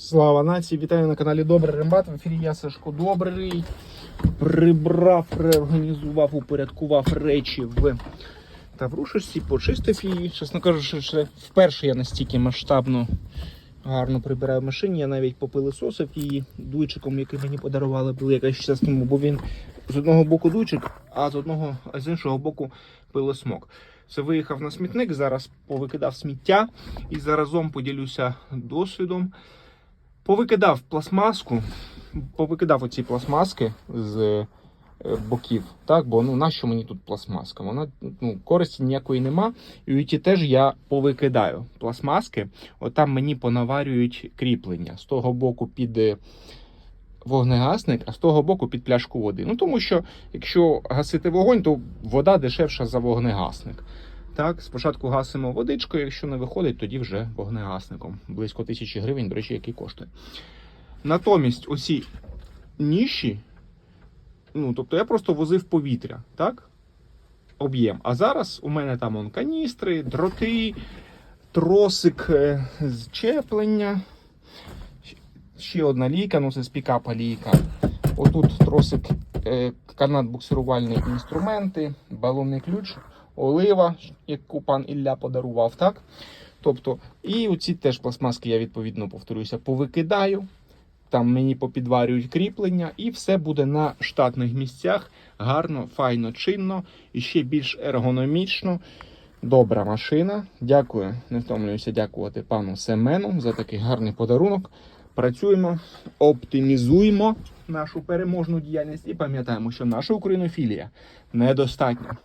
Слава нації! Вітаю на каналі Добрий Рембат. В ефірі я Сашко Добрий. Прибрав, реорганізував, упорядкував речі в Таврушечці, почистив її. Чесно кажучи, ще вперше я настільки масштабно гарно прибираю машині. Я навіть попилисосив її дуйчиком, який мені подарували, були якась час тому, бо він з одного боку дуйчик, а з одного, а з іншого боку пилосмок. Це виїхав на смітник, зараз повикидав сміття і заразом поділюся досвідом. Повикидав пластмаску, повикидав оці пластмаски з е, боків, так, бо ну нащо мені тут пластмаска? Вона ну, користі ніякої нема. І ті теж я повикидаю пластмаски. Отам мені понаварюють кріплення з того боку під е, вогнегасник, а з того боку під пляшку води. Ну тому що якщо гасити вогонь, то вода дешевша за вогнегасник. Так, спочатку гасимо водичкою, якщо не виходить, тоді вже вогнегасником. Близько тисячі гривень, до речі, який коштує. Натомість оці ніші, ну, тобто я просто возив повітря, так? Об'єм. А зараз у мене там он каністри, дроти, тросик е, зчеплення. Ще одна лійка, ну це з пікапа лійка. Отут тросик, е, канат буксирувальні інструменти, балонний ключ, олива, яку пан Ілля подарував, так? Тобто, і оці теж пластмаски я відповідно повторюся, повикидаю. Там мені попідварюють кріплення, і все буде на штатних місцях. Гарно, файно, чинно і ще більш ергономічно. Добра машина. Дякую, не втомлююся дякувати пану Семену за такий гарний подарунок. Працюємо, оптимізуємо нашу переможну діяльність і пам'ятаємо, що наша українофілія недостатня.